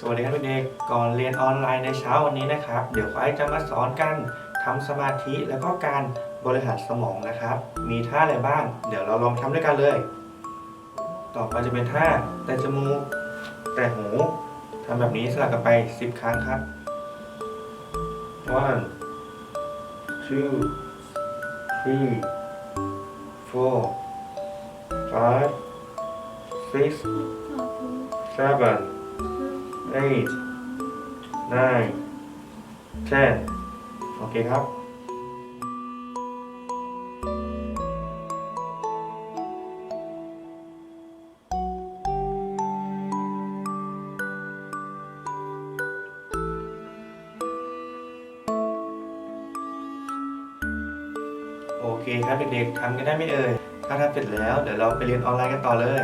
สวัสดีครับเด็กๆก่อนเรียนออนไลน์ในเช้าวันนี้นะครับ เดี๋ยวไอ้จะมาสอนกันทำสมาธิแล้วก็การบริหารสมองนะครับ มีท่าอะไรบ้าง เดี๋ยวเราลองทำด้วยกันเลย ต่อไปจะเป็นท่าแต่จมูกแต่หูทำแบบนี้สลับกันไป 10 ครั้งครับ one two three four five six seven eight nine ten โอเคครับโอเคครับเด็กๆทำกันได้ไหมเอ่ย ถ้าทำเสร็จแล้วเดี๋ยวเราไปเรียนออนไลน์กันต่อเลย